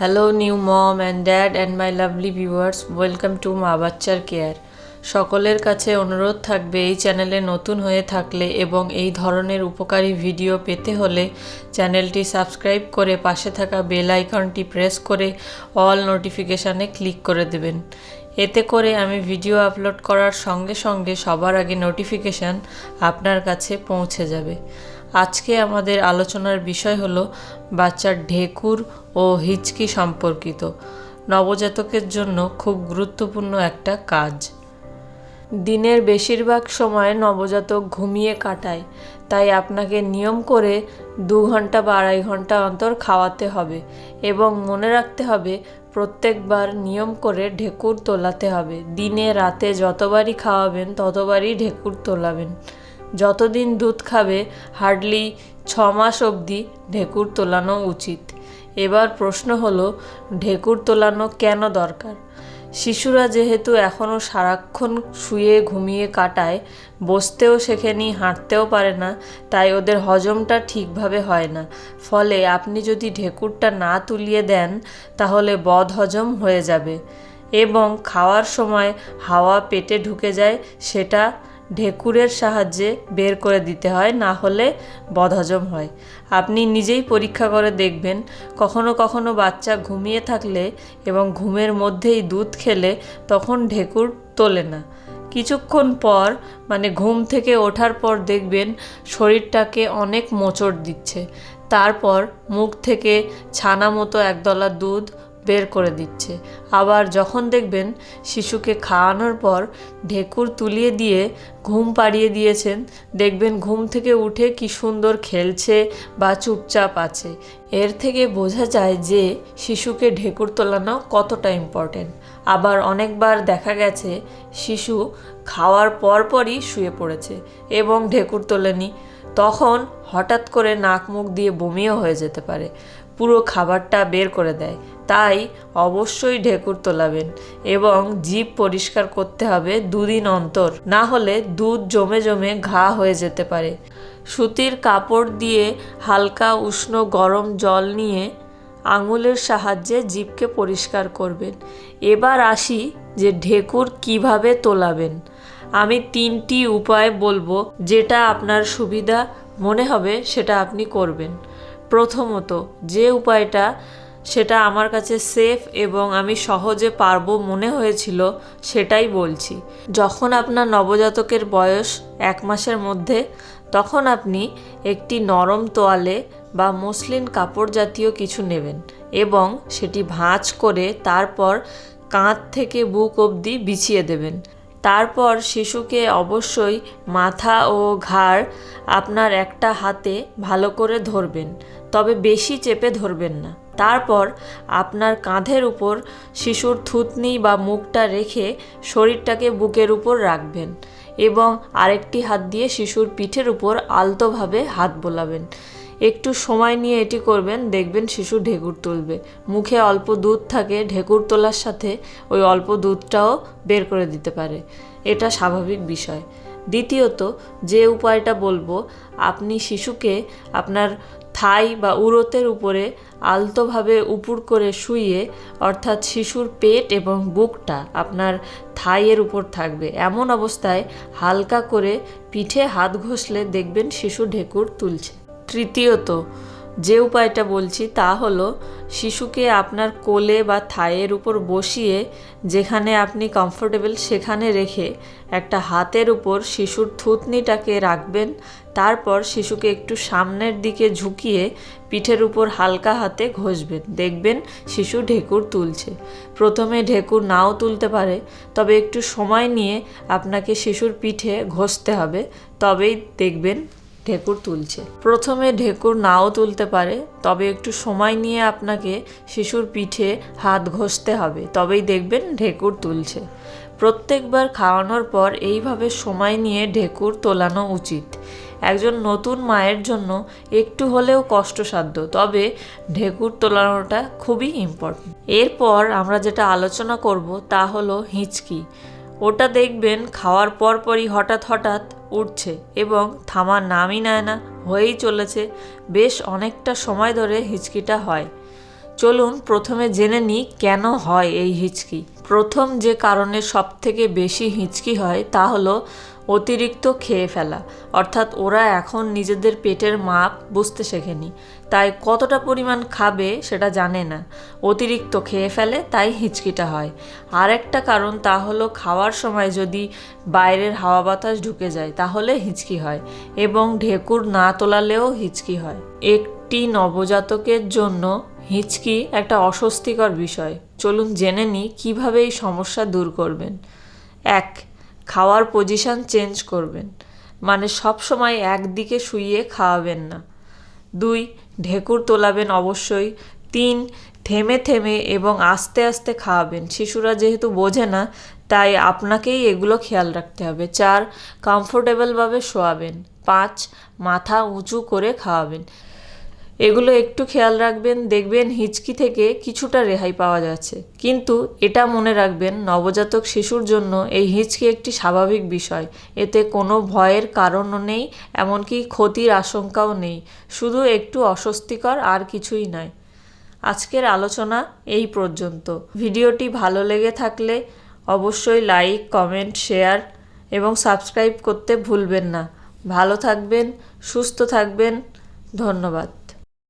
Hello new mom and dad and my lovely viewers welcome to মা বাচ্চার care সকলের কাছে অনুরোধ থাকবে এই চ্যানেলে নতুন হয়ে থাকলে এবং এই ধরনের উপকারী ভিডিও পেতে হলে চ্যানেলটি সাবস্ক্রাইব করে পাশে থাকা বেল আইকনটি প্রেস করে অল নোটিফিকেশানে ক্লিক করে দেবেন। এতে করে আমি ভিডিও আপলোড করার সঙ্গে সঙ্গে সবার আগে নোটিফিকেশান আপনার কাছে পৌঁছে যাবে। আজকে আমাদের আলোচনার বিষয় হলো বাচ্চার ঢেকুর ও হিচকি সম্পর্কিত। নবজাতকের জন্য খুব গুরুত্বপূর্ণ একটা কাজ। দিনের বেশিরভাগ সময় নবজাতক ঘুমিয়ে কাটায়, তাই আপনাকে নিয়ম করে দু ঘণ্টা বা আড়াই ঘণ্টা অন্তর খাওয়াতে হবে এবং মনে রাখতে হবে প্রত্যেকবার নিয়ম করে ঢেকুর তোলাতে হবে। দিনে রাতে যতবারই খাওয়াবেন ততবারই ঢেকুর তোলাবেন। যতদিন দুধ খাবে, হার্ডলি ছ মাস অবধি ঢেকুর তোলানো উচিত। এবার প্রশ্ন হলো, ঢেকুর তোলানো কেন দরকার? শিশুরা যেহেতু এখনও সারাক্ষণ শুয়ে ঘুমিয়ে কাটায়, বসতেও শেখেনি, হাঁটতেও পারে না, তাই ওদের হজমটা ঠিকভাবে হয় না। ফলে আপনি যদি ঢেকুরটা না তুলিয়ে দেন, তাহলে বদ হজম হয়ে যাবে। এবং খাওয়ার সময় হাওয়া পেটে ঢুকে যায়, সেটা ঢেকুরের সাহায্যে বের করে দিতে হয়, না হলে বদহজম হয়। আপনি নিজেই পরীক্ষা করে দেখবেন, কখনো কখনো বাচ্চা ঘুমিয়ে থাকলে এবং ঘুমের মধ্যেই দুধ খেলে তখন ঢেকুর তোলে না। কিছুক্ষণ পর মানে ঘুম থেকে ওঠার পর দেখবেন শরীরটাকে অনেক মোচড় দিচ্ছে। তারপর মুখ থেকে ছানা মতো একদলা দুধ বের করে দিচ্ছে। আবার যখন দেখবেন শিশুকে খাওয়ানোর পর ঢেকুর তুলিয়ে দিয়ে ঘুম পাড়িয়ে দিয়েছেন, দেখবেন ঘুম থেকে উঠে কি সুন্দর খেলছে বা চুপচাপ আছে। এর থেকে বোঝা যায় যে শিশুকে ঢেকুর তোলানো কতটা ইম্পর্টেন্ট আবার অনেকবার দেখা গেছে শিশু খাওয়ার পরপরই শুয়ে পড়েছে এবং ঢেকুর তোলেনি। তখন হঠাৎ করে নাক মুখ দিয়ে বমিও হয়ে যেতে পারে। পুরো খাবারটা বের করে দেয়। তাই অবশ্যই ঢেকুর তোলাবেন এবং জিভ পরিষ্কার করতে হবে দুদিন অন্তর। না হলে দুধ জমে জমে ঘা হয়ে যেতে পারে। সুতির কাপড় দিয়ে হালকা উষ্ণ গরম জল নিয়ে আঙুলের সাহায্যে জিভকে পরিষ্কার করবেন। এবার আসি যে ঢেকুর কীভাবে তোলাবেন। আমি তিনটি উপায় বলব যেটা আপনার সুবিধা মনে হবে সেটা আপনি করবেন। প্রথমত যে উপায়টা সেটা আমার কাছে সেফ এবং আমি সহজে পারব মনে হয়েছিল সেটাই বলছি। যখন আপনার নবজাতকের বয়স এক মাসের মধ্যে, তখন আপনি একটি নরম তোয়ালে বা মসলিন কাপড় জাতীয় কিছু নেবেন এবং সেটি ভাঁজ করে তারপর কাঁধ থেকে বুক অবধি বিছিয়ে দেবেন। তারপর শিশুকে অবশ্যই মাথা ও ঘাড় আপনার একটা হাতে ভালো করে ধরবেন। তবে বেশি চেপে ধরবেন না। তারপর আপনার কাঁধের উপর শিশুর থুতনি বা মুখটা রেখে শরীরটাকে বুকের উপর রাখবেন এবং আরেকটি হাত দিয়ে শিশুর পিঠের উপর আলতোভাবে হাত বোলাবেন। একটু সময় নিয়ে এটি করবেন, দেখবেন শিশু ঢেকুর তুলবে। মুখে অল্প দুধ থাকে, ঢেকুর তোলার সাথে ওই অল্প দুধটাও বের করে দিতে পারে। এটা স্বাভাবিক বিষয়। দ্বিতীয়ত, যে উপায়টা বলব, আপনি শিশুকে আপনার থাই বা উরতের উপরে আলতোভাবে উপুর করে শুইয়ে, অর্থাৎ শিশুর পেট এবং বুকটা আপনার থাইয়ের উপর থাকবে। এমন অবস্থায় হালকা করে পিঠে হাত ঘষলে দেখবেন শিশু ঢেকুর তুলছে। তৃতীয়ত যে উপায়টা বলছি তা হলো শিশুকে আপনার কোলে বা থায়ের উপর বসিয়ে যেখানে আপনি কমফোর্টেবল সেখানে রেখে একটা হাতের উপর শিশুর থুতনিটাকে রাখবেন। তারপর শিশুকে একটু সামনের দিকে ঝুঁকিয়ে পিঠের উপর হালকা হাতে ঘষবেন। দেখবেন শিশু ঢেকুর তুলছে। প্রথমে ঢেকুর নাও তুলতে পারে, তবে একটু সময় নিয়ে আপনাকে শিশুর পিঠে ঘষতে হবে। তবেই দেখবেন ঢেকুর তুলছে। প্রথমে ঢেকুর নাও তুলতে পারে, তবে একটু সময় নিয়ে আপনাকে শিশুর পিঠে হাত ঘষতে হবে, তবেই দেখবেন ঢেকুর তুলছে। প্রত্যেকবার খাওয়ানোর পর এইভাবে সময় নিয়ে ঢেকুর তোলানো উচিত। একজন নতুন মায়ের জন্য একটু হলেও কষ্টসাধ্য, তবে ঢেকুর তোলানোটা খুবই ইম্পর্টেন্ট এরপর আমরা যেটা আলোচনা করব তা হলো হিঁচকি। ওটা দেখবেন খাওয়ার পরপরই হঠাৎ হঠাৎ উঠছে এবং থামা নামই নেয় না, হয়েই চলেছে। বেশ অনেকটা সময় ধরে হিচকিটা হয়। চলুন প্রথমে জেনে নিই কেন হয় এই হিচকি। প্রথম যে কারণে সব থেকে বেশি হিঁচকি হয় তা হলো অতিরিক্ত খেয়ে ফেলা। অর্থাৎ ওরা এখন নিজেদের পেটের মাপ বুঝতে শেখেনি। তাই কতটা পরিমাণ খাবে সেটা জানে না। অতিরিক্ত খেয়ে ফেলে, তাই হিচকিটা হয়। আরেকটা কারণ তা হলো খাওয়ার সময় যদি বাইরের হাওয়া বাতাস ঢুকে যায়, তাহলে হিচকি হয় এবং ঢেকুর না তোলালেও হিচকি হয়। একটি নবজাতকের জন্য হিচকি একটা অস্বস্তিকর বিষয়। চলুন জেনে নিই কীভাবে এই সমস্যা দূর করবেন। এক, খাওয়ার পজিশন চেঞ্জ করবেন। মানে সব সময় একদিকে শুইয়ে খাওয়াবেন না। দুই, ঢেকুর তোলাবেন অবশ্যই। তিন, থেমে থেমে এবং আস্তে আস্তে খাওয়াবেন। শিশুরা যেহেতু বোঝে না, তাই আপনাকেই এগুলো খেয়াল রাখতে হবে। চার কমফোর্টেবলভাবে শোয়াবেন। পাঁচ, মাথা উঁচু করে খাওয়াবেন। এগুলো একটু খেয়াল রাখবেন, দেখবেন হিচকি থেকে কিছুটা রেহাই পাওয়া যাচ্ছে। কিন্তু এটা মনে রাখবেন, নবজাতক শিশুর জন্য এই হিচকি একটি স্বাভাবিক বিষয়। এতে কোনো ভয়ের কারণও নেই, এমনকি ক্ষতির আশঙ্কাও নেই। শুধু একটু অস্বস্তিকর আর কিছুই নয়। আজকের আলোচনা এই পর্যন্ত। ভিডিওটি ভালো লেগে থাকলে অবশ্যই লাইক, কমেন্ট, শেয়ার এবং সাবস্ক্রাইব করতে ভুলবেন না। ভালো থাকবেন, সুস্থ থাকবেন। ধন্যবাদ।